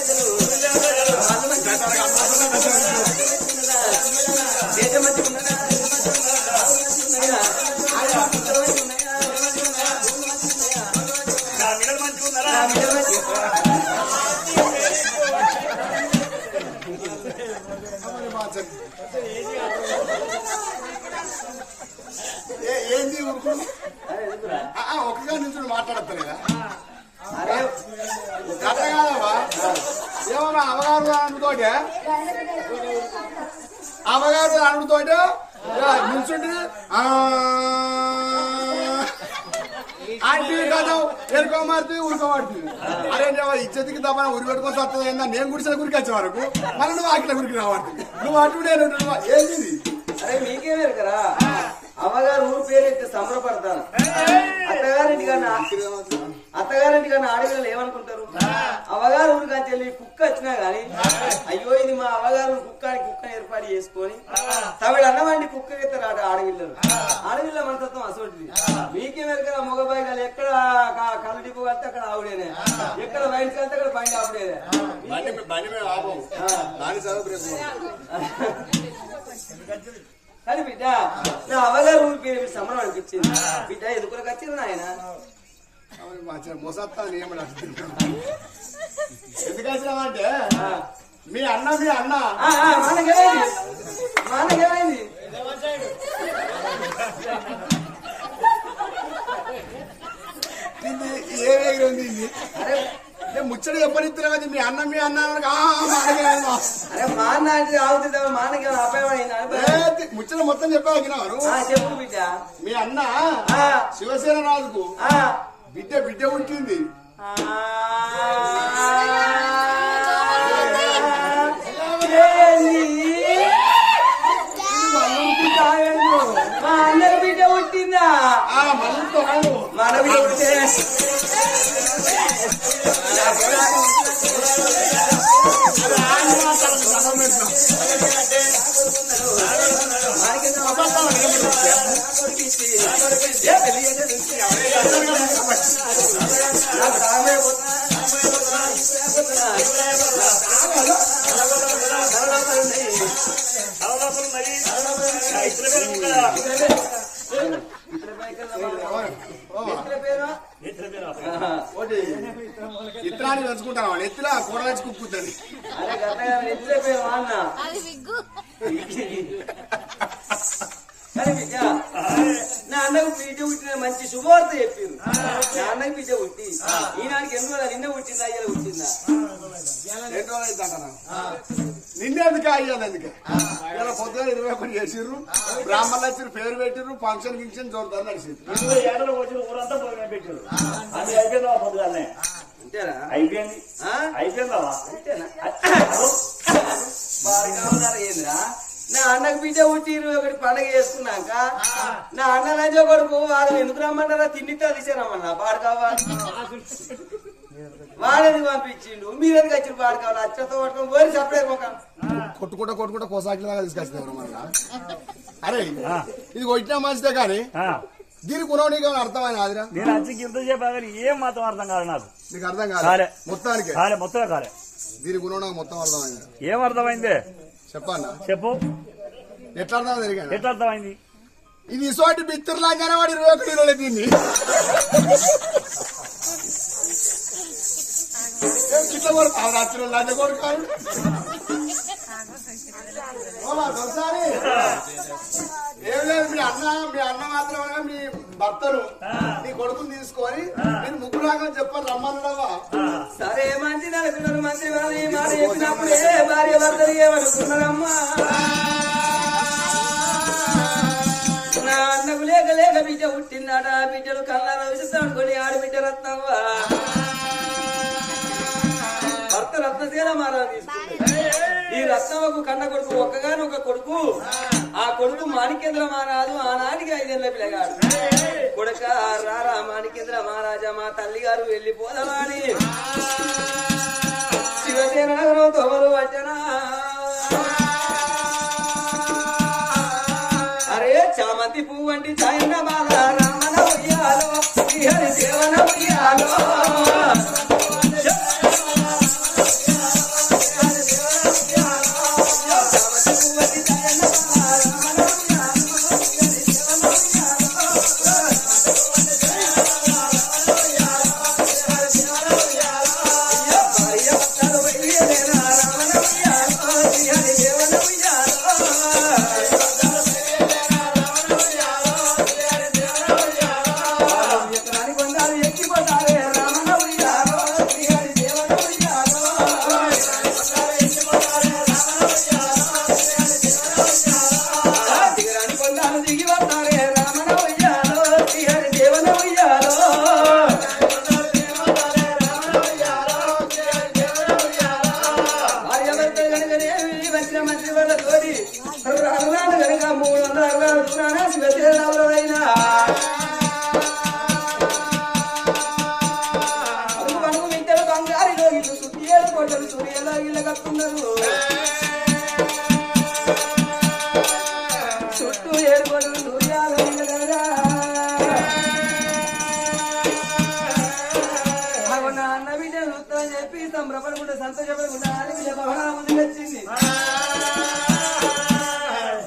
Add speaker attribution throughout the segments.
Speaker 1: ಮಗಳು ఆంటీ కదా అరే నేను ఇచ్చేదికి తప్ప ఉరి పెట్టుకొని వస్తుంది ఏందా? నేను గుడిసిన గురికి వచ్చే వరకు. మళ్ళీ నువ్వు ఆకిల గురికి రావట్లేదు నువ్వు అటు నేను ఇటు నువ్వు. ఏంది?
Speaker 2: అరే మీకే కదా అమ్మగారు ఊరు పేరు ఎత్తే సంబరపడతాను. అత్తగారింటి కన్నా అత్తగారింటి కన్నా ఆడపిల్లలు ఏమనుకుంటారు? అమ్మగారు ఊరు కానీ వెళ్ళి కుక్క వచ్చినా గాని అయ్యో ఇది మా అమ్మగారు కుక్క అని కుక్క ఏర్పాటు చేసుకొని తమిళ అన్నమండి కుక్క ఎత్తారు ఆడ ఆడపిల్లలు. ఆడపిల్ల మనతత్వం అసోటిది. మీకే వెనక మగబాయి గారు ఎక్కడ కళ్ళ డిపో వెళ్తే అక్కడ ఆవిడేనే. ఎక్కడ బయటకు వెళ్తే అక్కడ పైన ఆవిడేనే. కానీ బిడ్డ నా అవ్వగారు ఊరి పేరు సంబరం అనిపించింది. బిడ్డ ఎదుకులకు వచ్చింది నాయన?
Speaker 1: మొసత్తా ఎందుకు వచ్చినామంటే మీ అన్న మీ అన్న.
Speaker 2: మనకేమైంది
Speaker 1: ఏ ఉంది
Speaker 2: అరే
Speaker 1: నేను ముచ్చట చెప్పనిస్తున్నా కదా మీ అన్న మీ అన్న.
Speaker 2: అరే మా అన్న అంటే ఆవుతుంది మా అన్నకి
Speaker 1: ముచ్చట మొత్తం చెప్పాను
Speaker 2: చెప్పు బిడ్డ.
Speaker 1: మీ అన్న
Speaker 2: ఆ,
Speaker 1: శివసేన రాజుకు. బిడ్డ బిడ్డ ఉంటుంది
Speaker 2: బిడ్డ పుట్టిందా మన బిడ్డ
Speaker 1: ఇత్తనాన్ని పెంచుకుంటాను ఎత్తులా కూరలేసి కుక్కుతుంది
Speaker 2: శుభవార్త చెప్పారు నా అన్నకు బిడ్డ పుట్టి ఈనాడికి ఎందుకు రోజులు నిన్న పుట్టిందా అయ్యాల పుట్టిందా?
Speaker 1: రెండు రోజులు అయితే అంటాను నిన్నే ఎందుకు అయ్యాలి ఎందుకు? ఇలా పొద్దున ఇరవై ఒకటి చేసిర్రు బ్రాహ్మణులు వచ్చి పేరు పెట్టిర్రు ఫంక్షన్ గిక్షన్ చూడతారు నడిచింది
Speaker 3: అయిపోయిందా పొద్దుగానే
Speaker 2: అంతేనా?
Speaker 3: అయిపోయింది.
Speaker 2: నా అన్నకు బిడ్డ పుట్టి ఇరవై ఒకటి పండగ చేసుకున్నాక నా అన్న లంచ కొడుకు వాళ్ళు ఎందుకు రమ్మన్నారా తిండితో తీసారమ్మన్నా పాడు కావాలి వాడని పంపించిండు. మీరెందుకు వచ్చి పాడు కావాలి అచ్చతో పట్టుకొని పోయి సపరేట్
Speaker 1: కొట్టుకుంటా కొట్టుకుంటా కోసాకిలాగా తీసుకొచ్చింది మన అరే ఇది కొట్టినా మంచిదే కానీ దీని గుణం నీకు అర్థమైనా ఆదిరా?
Speaker 3: నేను వచ్చి ఇంత చెప్పాను ఏం మాత్రం అర్థం కాదు నాకు.
Speaker 1: నీకు అర్థం. కాదు? మొత్తానికి?
Speaker 3: కాలే మొత్తమే కాలే.
Speaker 1: దీని గుణం నాకు మొత్తం అర్థమైంది.
Speaker 3: ఏం అర్థమైంది?
Speaker 1: చెప్పన్నా?
Speaker 3: చెప్పు.
Speaker 1: ఎట్లా అర్థం జరిగాను
Speaker 3: ఎట్లా అర్థమైంది
Speaker 1: ఇది ఇసోటి బిత్తుర్లాగానే వాడు ఇరవై ఒకటి రోజులు దీన్ని. ఏం గిట్ల కొడుకు రాత్రి లంచ కొడుకాడు ఒకసారి ఏం లేదు మీ అన్న మీ అన్న మాత్రమే మీ భర్తను నీ కొడుకుని తీసుకొని నేను ముగ్గురు రాగానే చెప్పాను రమ్మన్నావా?
Speaker 2: సరే మంచిది అనుకున్నారు మంచి వాళ్ళు ఈ మాట చెప్పినప్పుడు ఏ భార్య భర్తలు ఏమనుకున్నారమ్మా? నా అన్నకు లేక లేక బిడ్డ పుట్టిందట బిడ్డలు కళ్ళ విసుతాడుకొని ఆడబిడ్డ రత్నవ్వ? భర్త రత్నశీల మారా తీసుకుంది. ఈ రత్నమ్మకు కన్న కొడుకు ఒక్కగాని ఒక కొడుకు. ఆ కొడుకు మాణికేంద్ర మహారాజు ఆనాటికి ఐదేళ్ళ పిల్లగాడు. కొడుక రారా మాణికేంద్ర మహారాజా మా తల్లి గారు వెళ్ళిపోదామని శివసేన నగరం తోమలు వచ్చనా అరే చామంతి పువ్వు వంటి చాయన బాల రామన ఉయ్యాలో శ్రీహరి సేవన ఉయ్యాలో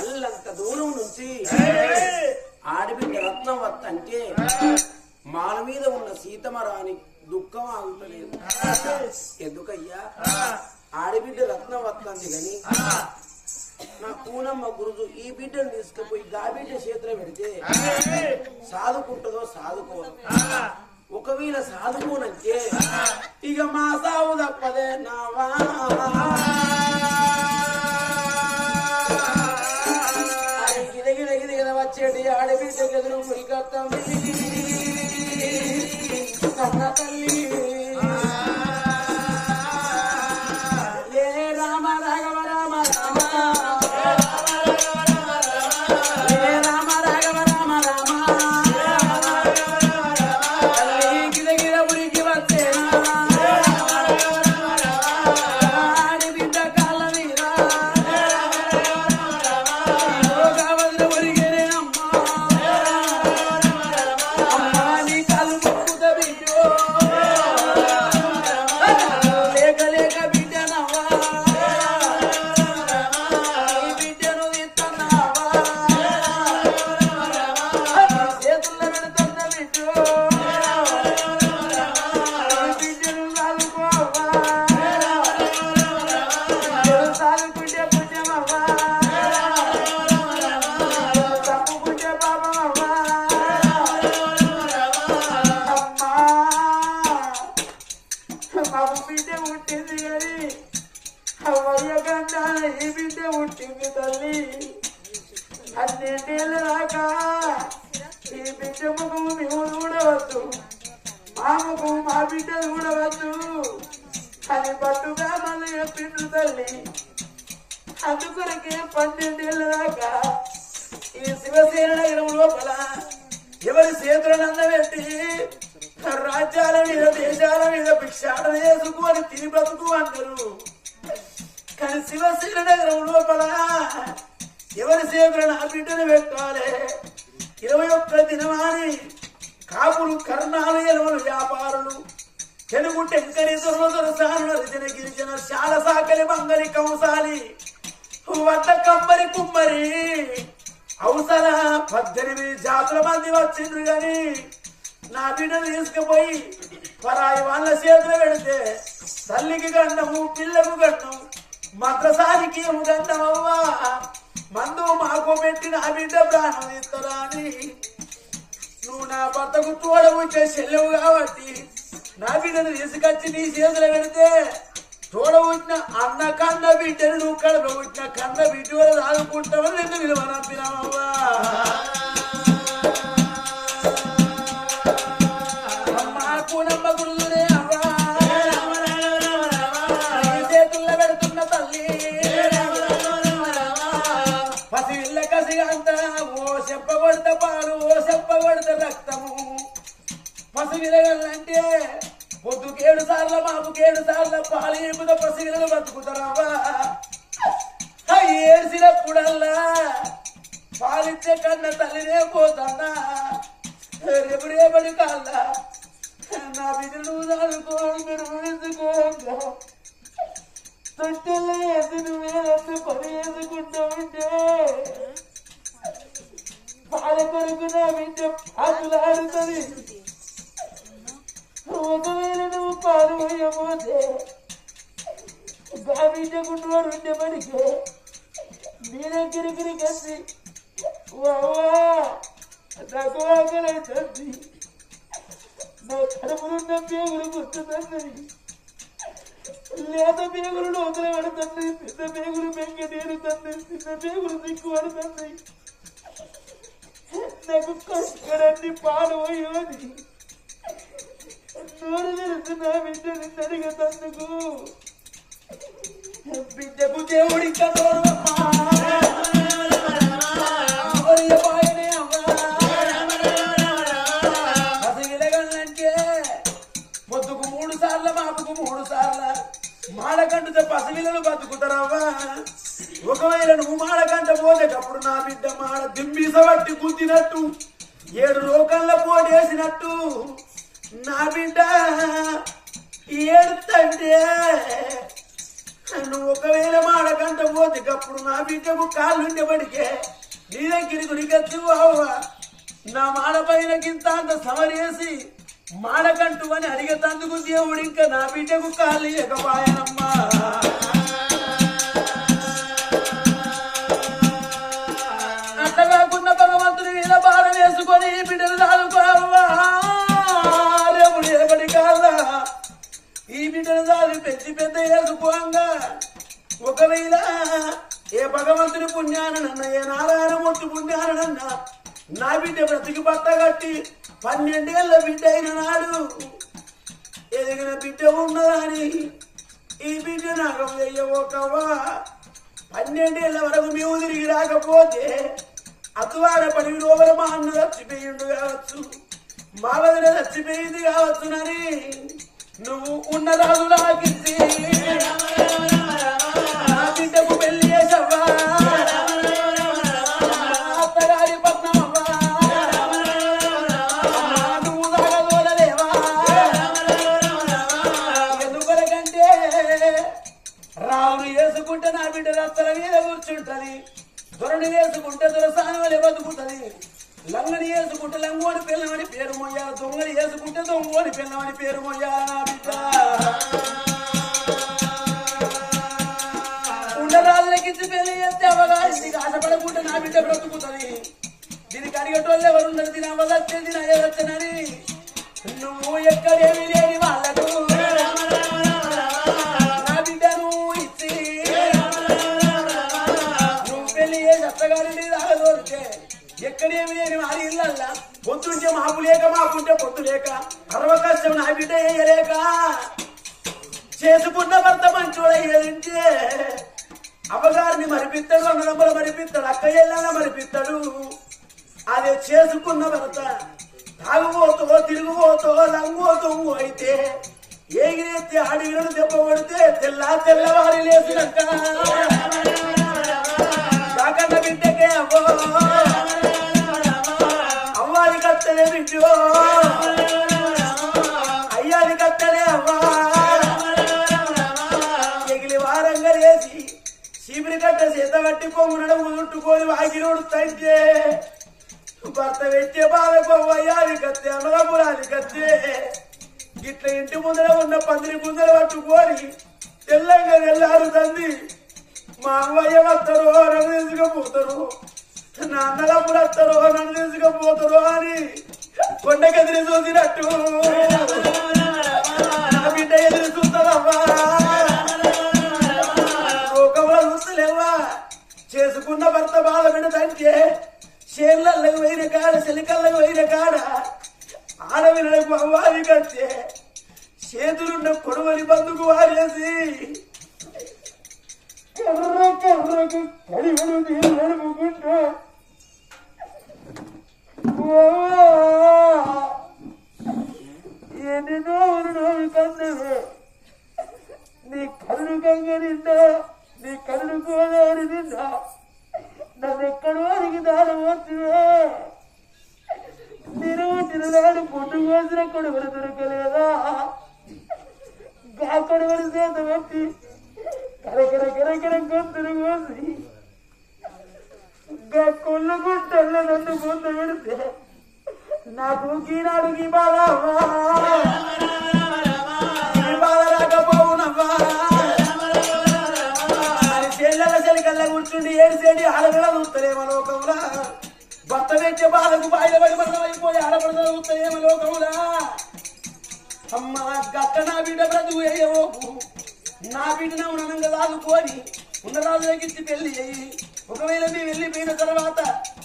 Speaker 4: అల్లంత దూరం నుంచి ఆడబిడ్డ రత్నం వత్తంటే మాల మీద ఉన్న సీతమ్మ రాని దుఃఖం ఆగుతలేదు. ఎందుకయ్యా? ఆడబిడ్డ రత్నం వస్తుంది గని నా పూనమ్మ గురుజు ఈ బిడ్డను తీసుకుపోయి గా బిడ్డ చేతిలో పెడితే సాధుకుంటుందో సాధుకోదు ఒకవేళ సాదుకోనంటే ఇక మా సాగు తప్పదే నావా. గిద గిద గిద వచ్చేటి ఆడబిడ్డకి ఎదురు మురికత్తం. తల్లి ఈ మేము చూడవద్దు మా ముఖము మా బిడ్డ చూడవద్దు అని పట్టుగా మళ్ళీ చెప్పిండు తల్లి. అందుకొరకే పన్నెండేళ్ళ దాకా ఈ శివసేన నగరం లోపల ఎవరి చేతులను అందబెట్టి రాజ్యాల మీద దేశాల మీద భిక్షాటన చేసుకొని తిని బ్రతుకు అంటారు కానీ శివసేన నగరం లోపల ఎవరి చేతులను ఆ బిడ్డను పెట్టాలి? ఇరవై ఒక్క దినమాని కాపులు కర్ణాలు వ్యాపారులు. తెలుగు టెంకరి దొరసాను సానుల రిజన గిరిజన శాల సాకలి మంగలి కంసాలి వద్ద కమ్మరి కుమ్మరి. అవసర పద్దెనిమిది జాతుల మంది వచ్చిండ్రు గాని నా బిడ్డను తీసుకుపోయి పరాయి వాళ్ళ చేతులు పెడితే తల్లికి గండము పిల్లకు గండం మద్రసానికి ఏము గండం అవ్వా. మందు మాకు పెట్టిన బిడ్డ ప్రాణం ఇస్తారా అని నువ్వు నా భర్తకు తోడబుచ్చే చెల్లెవు కాబట్టి నా బిడ్డను తీసుకొచ్చి నీ చేతులు పెడితే తోడబుచ్చిన అన్న కన్న బిడ్డను నువ్వు కడప పుట్టిన కన్న బిడ్డ వల్ల ఆదుకుంటావని నిన్ను విలువనంపినావా సార్ల సార్లు మాపుకేడు సార్ల పాలు ఏపుద పసివిరలు బతుకుతారావా? అవి ఏడ్చినప్పుడల్లా పాలిచ్చే కన్న తల్లినే పోతన్నా రేపు రేపటి కల్లా నా బిడ్డను చదువుకో మీరు ఊహించుకోగా తొట్టెల్లో వేసి నువ్వేదంతా పని పాల కొరకు నా బిడ్డ ఒకవేళ నువ్వు పాలు పోయబోతే గా బిడ్డకు నోరు ఉండేపడికే నీ దగ్గరికి కసి వావా నాకు ఆకలి నా కడుపులున్న పేగులు గుర్తుందండి లేత పేగులు లోతులు పడుతుంది పెద్ద పేగులు బెంగ తీరుతుంది చిన్న పేగులు దిక్కు పడుతుంది నాకు కష్టడన్ని పాలు పోయేది నోరు తెలుసు నా బిడ్డని తడిగతందుకు బిడ్డకు దేవుడి పొద్దుకు మూడు సార్లు మాపుకు మూడు సార్లు మాడకంటుతో బతుకుతారవ్వా ఒకవేళ నువ్వు మాడకంట పోతేటప్పుడు నా బిడ్డ మాడ దింబీసబట్టి గుద్దినట్టు ఏడు రోకల్లో పోటేసినట్టు నా బిడ్డ ఏడుతంటే నువ్వు ఒకవేళ మాడకంట పోతే అప్పుడు నా బిడ్డకు కాళ్ళుండేబడికే నీ దగ్గరికి ఉరికచ్చు అవ్వ నా మాడ పైన గింత అంత సమరేసి మాడకంటు అని అడిగేటందుకు దేవుడు ఇంకా నా బిడ్డకు కాళ్ళు ఇవ్వకపాయనమ్మా పెంచి పెద్ద ఒకవేళ ఏ భగవంతుని పుణ్యానన్న ఏ నారాయణ మూర్తి పుణ్యానన్న నా బిడ్డ బ్రతికి బట్ట కట్టి పన్నెండేళ్ళ బిడ్డ అయిన నాడు ఎదిగిన బిడ్డ ఉన్నదని ఈ బిడ్డ నాకు వెయ్యవోకవా పన్నెండేళ్ళ వరకు మేము తిరిగి రాకపోతే అతువాడ పడి లోపల మా అన్న చచ్చిపోయిండు కావచ్చు మా వదిన చచ్చిపోయింది కావచ్చునని నువ్వు ఉన్న రాజు నాకిచ్చి బిడ్డకు పెళ్ళి చేసవ్వా అత్తగారి పద్మవ్వా నువ్వు ఎందుకొరకంటే రావును వేసుకుంటే నా బిడ్డ రత్తల మీద కూర్చుంటది. దొరని వేసుకుంటే దొరసాని వలె బతుకుతుంది. లంగని వేసుకుంటే లంగోని పిల్లమని పేరు మొయ్యాల దొంగని వేసుకుంటే దొంగోని పిల్లమని పేరు మొయ్యాల నా బిడ్డ. ఉండరాజులకిచ్చి పెళ్ళి చేస్తే అవగాహన ఆశపడకుంటే నా బిడ్డ బ్రతుకుతుంది. దీనికి అడిగేటోళ్ళు ఎవరు ఉన్నారు దీని అవ్వదచ్చే దీని అయ్యవచ్చనని నువ్వు ఎక్కడేమి లేని వాళ్ళ ఎక్కడేమి లేని వారి ఇళ్ళల్లా పొద్దుంటే మాపు లేక మాకుంటే పొద్దు లేక అరవ కష్టం నా బిడ్డ వేయలేక చేసుకున్న భర్త మంచోడయ్యేదంటే అవగారిని మరిపిస్తాడు అన్నదమ్మలు మరిపిస్తాడు అక్క ఎల్లగా మరిపిస్తాడు అది చేసుకున్న భర్త తాగుబోతో తిరుగుబోతో లంగోతో అయితే ఏగిరెత్తి అడవిలను దెబ్బ కొడితే తెల్ల తెల్లవారి లేచినాక. బిడ్డకే అవ్వ. ఎగిలి వారంగా లేచి కట్ట చేత కట్టి పొంగునడం ముదుట్టుకొని వాకిలోడు తంటే భర్త పెట్టే బాధకు అయ్యాది కత్తే అమలపురాది కత్తే. ఇట్లా ఇంటి ముందర ఉన్న పందిరి ముందర పట్టుకొని తెల్లంగా తెల్లారు తంది మా అమ్మయ్య వస్తారు నన్ను తీసుకుపోతారు నా అన్నలప్పుడు వస్తారు నన్ను తీసుకుపోతారు అని కొండకెదిరి చూసినట్టు. నా బిడ్డ ఎదురు చూస్తారమ్మా చేసుకున్న భర్త బాధ పెడతంటే చేళ్ళకు పోయిన కాడ చెలికళ్ళకు పోయిన కాడ. ఆడవిలకు అవ్వాలి కట్టే చేతులున్న కొడవలి బందుకు వారేసి. కర్ర కర్రకు కలివడు ఎన్ని నోవులు నోవు కన్ను నీ కళ్ళు కంగనిందా నీ కళ్ళు గోదావరి నిండా నన్ను ఎక్కడో అడిగిదారు వచ్చివే నేను తిరదాడు పొట్టు కోసిన కొడుకులు దొరకలేదా? గా కొడుకులు చేత పెట్టి కరకర కరకర గొంతులు కోసి గా కొళ్ళు గుంటల్లో నన్ను పొంద పెడితే నాకు కీనాడు కీ బాగా కూర్చుండి ఏడు చేడి ఆడపిల్ల చూస్తలేమో లోకంలో భర్త పెట్టే బాధకు బాయిల బయలుపడి అయిపోయి ఆడపడ చూస్తలేమో లోకంలో అమ్మ గట్ట నా బిడ్డ బ్రతుకు వేయవోకు నా బిడ్డను ఉన్ననంగా దాదుకొని ఉన్న రాజులకి పెళ్ళి అయ్యి ఒకవేళ మీ వెళ్ళిపోయిన తర్వాత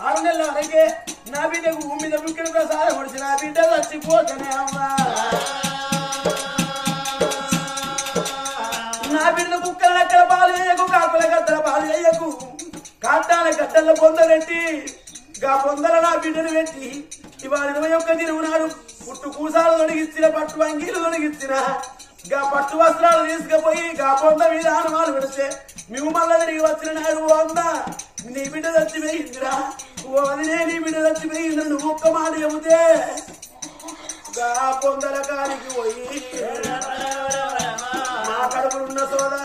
Speaker 4: ఆరు నెలల వరకే నా బిడ్డకు భూమి మీద బుక్కిన ప్రసాదం పడిచి నా బిడ్డ చచ్చిపోతనే అమ్మా. గద్దల గా పొందల నా బిడ్డను పెట్టి ఇవాళ ఇరవై ఒక్క దినం నాడు పుట్టు కూసాలు తొడిగిచ్చిన పట్టు అంగీలు తొడిగిచ్చిన గా పట్టు వస్త్రాలు తీసుకుపోయి గా పొంద మీద ఆనవాలు పెడితే మేము మళ్ళా తిరిగి వచ్చిన నాడు ఓ నీ బిడ్డ చచ్చిపోయిందిరా. ఓ అదినే నీ బిడ్డ చచ్చిపోయిందిరా. నువ్వు ఒక్క మాట చెబితే గా పొందల కాడికి పోయి మా కడుపులున్న సోదా.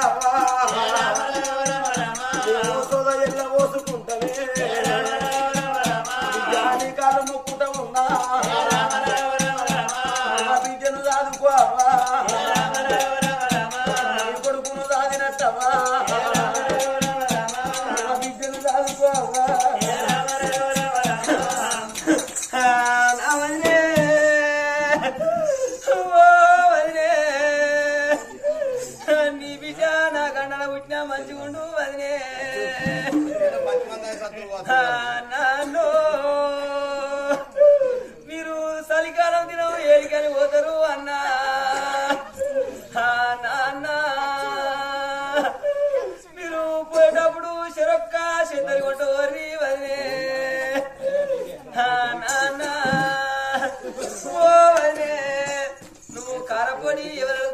Speaker 4: కారపొడి ఎవరికి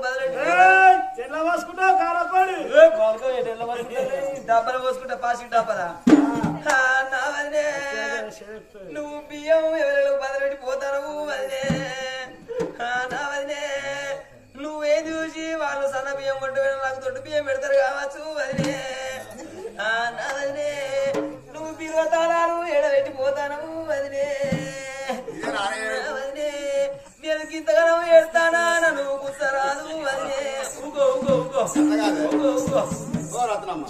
Speaker 3: ఎట్లా పోసుకుంటావు కారపడి.
Speaker 4: డబ్బలు పోసుకుంటా పాసి డబ్బలా? ఆ, నా నువ్వు బియ్యం ఎవరెళ్ళకు బదలెట్టి పోతావు వదినే. ఆ, నా నువ్వేం చూసి వాళ్ళు సన్న బియ్యం కొట్టు నాకు దొడ్డు బియ్యం పెడతారు కావచ్చు వదినే. ఆ, నా వదినే నువ్వు బిరువ
Speaker 1: రత్నమ్మ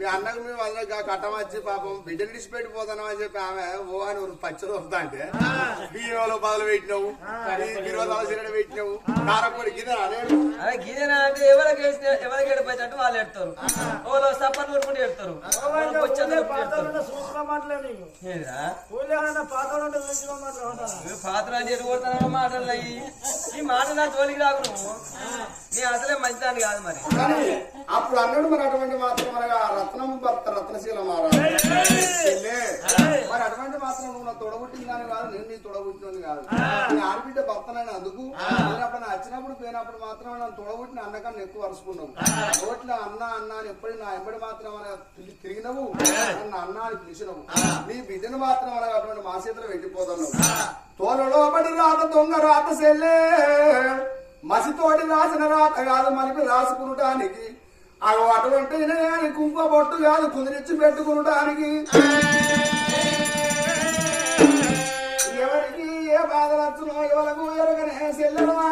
Speaker 1: మీ అన్నకు మేము అందరికి కట్టమచ్చి పాపం బిడ్డలు విడిచిపెట్టిపోతాను అని చెప్పి ఆమె ఓ అని ఒక పచ్చడి వస్తా అంటే బియ్యంలో బదులు పెట్టినావు సిరడ పెట్టినావు కారపొడి గిన్నె అనేది
Speaker 4: అదే గిదెనా అంటే ఎవరికి ఎవరికి ఎడిపోయినట్టు వాళ్ళు ఎడతారు ఓలో సప్పర్ కొట్టుకుంటూ ఎడతారు ఓలో బొచ్చందరూ ఎడతారు
Speaker 3: చూసుకోమంటలే నీకు.
Speaker 4: ఏదిరా?
Speaker 3: ఊళ్ళో ఏమన్నా పాత ఉంటే చూసుకోమంటారు
Speaker 4: నువ్వు పాత్రలు చేసి కొడతానన్న మాటలు ఈ మాట నా తోలికి రాకు నువ్వు. నేను అసలే మంచిదాన్ని కాదు మరి.
Speaker 1: కానీ అప్పుడు అన్నాడు మరి అటువంటి మాత్రం మనగా రత్నం భర్త రత్నశీల మరి అటువంటి మాత్రం నువ్వు నా తొడగొట్టిన దాని కాదు నేను నీ తొడగొట్టినది కాదు. నీ ఆడబిడ్డ భర్తనైనా అందుకు అప్పుడు నా వచ్చినప్పుడు పోయినప్పుడు మాత్రం నన్ను తొడగొట్టిన అన్నకన్నా ఎక్కువ అరుచుకున్నావు రోడ్ల అన్న అన్న అని ఎప్పుడు నా ఎంబడి మాత్రం అనగా తిరిగి- తిరిగినవు నన్ను అన్న అని పిలిచినవు. నీ బిడ్డను మాత్రం అనగా అటువంటి మా చేతిలో వెళ్ళిపోతున్నావు తోలలో పడి రాత దొంగ రాత సెల్లే. మసితోటి రాసిన రాత కాదు మలిపి రాసుకునటానికి. అగో అటువంటి నేను కుంకుమ బొట్టు కాదు కుదిరించి పెట్టుకునటానికి. ఎవరికి ఏ బాధ వచ్చునో ఎవరికి ఎరగనే సెల్లవా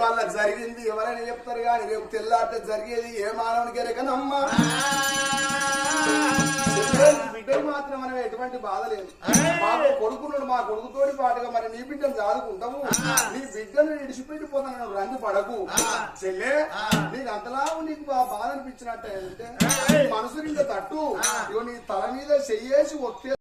Speaker 1: వాళ్ళకి జరిగింది ఎవరైనా చెప్తారు కానీ రేపు తెల్లారితే జరిగేది ఏ మానవునికి ఎరగనమ్మా. బిడ్డలు మాత్రం మనం ఎటువంటి బాధ లేదు. మాకు కొడుకున్నాడు మా కొడుకుతోటి పాటుగా మరి నీ బిడ్డను చాదుకుంటాము నీ బిడ్డను విడిచిపెట్టిపోతాను రంగు పడకు. చెల్లే నీకు అంతలా నీకు బాధ అనిపించినట్టే మనసు నిండా తట్టు. ఇగో నీ తల మీద చెయ్యేసి ఒకే